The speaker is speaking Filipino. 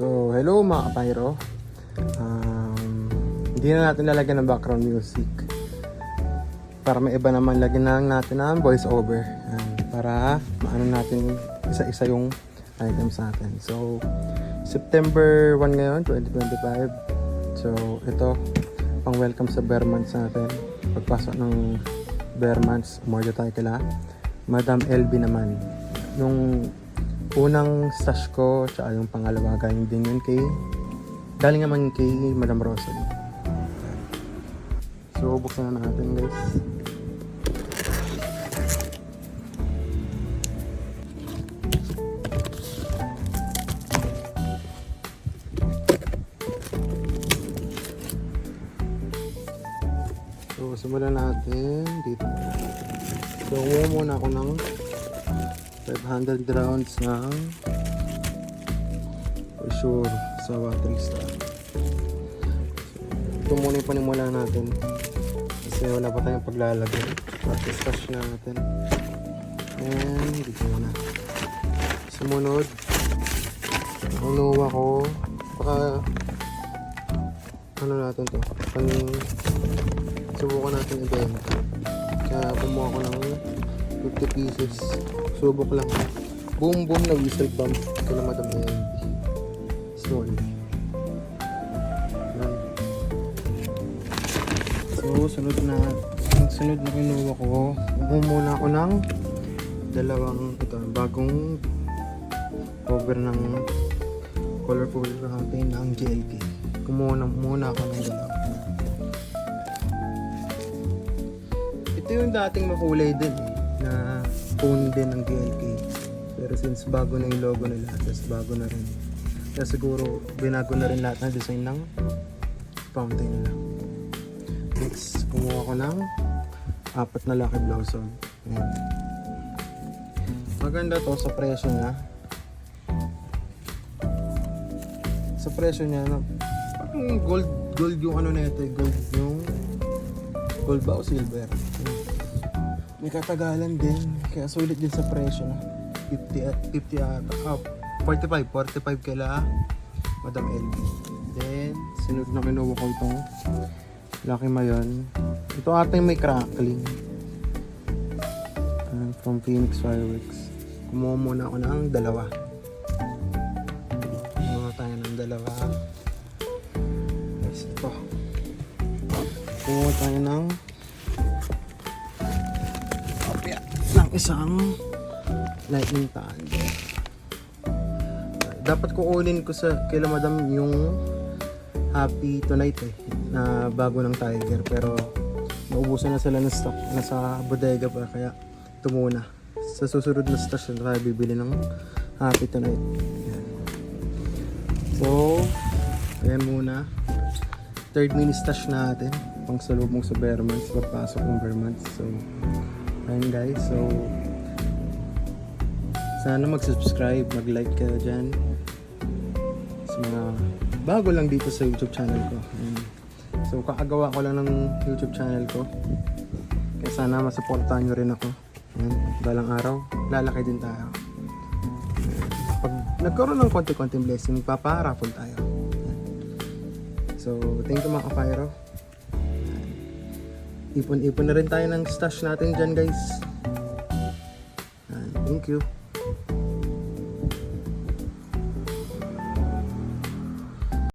So, hello mga kapayro. Um, hindi na natin lalagyan ng background music. Para may iba naman, lagyan na lang natin ng voice over. Yan, para maano natin isa-isa yung items natin. So, September 1 ngayon, 2025. So, ito, pang welcome sa bear months natin. Pagpasok ng bear months, umorder tayo kila Madam LB naman. Yung unang stash ko, tsaka yung pangalawa, galing din yun kay, galing naman kay Madam Rosalie. So, buksan na natin guys. So, simulan natin dito. So, kumuha muna ako ng 500 rounds ng for sure sa battery star. So, ito muna yung panimula natin. Kasi wala pa tayong paglalagay. Practice stash na natin. And dito muna. Sumunod. Unuwa ko. Baka ano natin to. Pan, subukan natin ibenta. Kaya kumuha ko ng 50 pieces. Subok lang. Boom boom na whistle bump. Kala Madam Andy. Small. Yan. So, sunod na. Ang sunod na kinuha ko. Muna ako ng dalawang ito, bagong cover ng colorful campaign ng GLK. Kumuha na muna ako ng dalawa. Ito yung dating makulay din eh, na phone din ng GLK. Pero since bago na yung logo nila, tapos bago na rin. Kaya siguro binago na rin lahat ng design ng fountain nila. Next, kumuha ko ng apat na Lucky Blossom. Ayan. Maganda to sa presyo niya. Sa presyo niya, no, parang gold, gold yung ano na ito, eh, gold yung gold ba o silver? Hmm. May katagalan din, kaya sulit din sa presyo. no? 50 at 50 ata. Ah, 45, 45 kila Madam LB. Then, sunod na kinuha ko itong Lucky Mayon. Ito ata may crackling. Ah, from Phoenix Fireworks. Kumuha muna ako ng dalawa. Kumuha tayo ng dalawa. Yes, ito. Kumuha tayo ng isang lightning thunder. Dapat kukunin ko sa kila madam yung happy tonight eh na bago ng tiger. Pero naubusan na sila ng stock nasa bodega pa kaya ito muna. Sa susunod na station tayo bibili ng happy tonight. So ayan muna. Third mini stash natin. Pang salubong sa bear months pagpasok ng bear months so ayan guys so sana mag-subscribe mag-like kayo dyan sa mga bago lang dito sa YouTube channel ko. Ayan. So, kakagawa ko lang ng YouTube channel ko. Kaya sana masuportahan nyo rin ako. Ayan. Balang araw, lalaki din tayo. Pag nagkaroon ng konti-konting blessing, magpaparapol tayo. So, thank you mga kapayro ipon-ipon na rin tayo ng stash natin dyan guys. Thank you.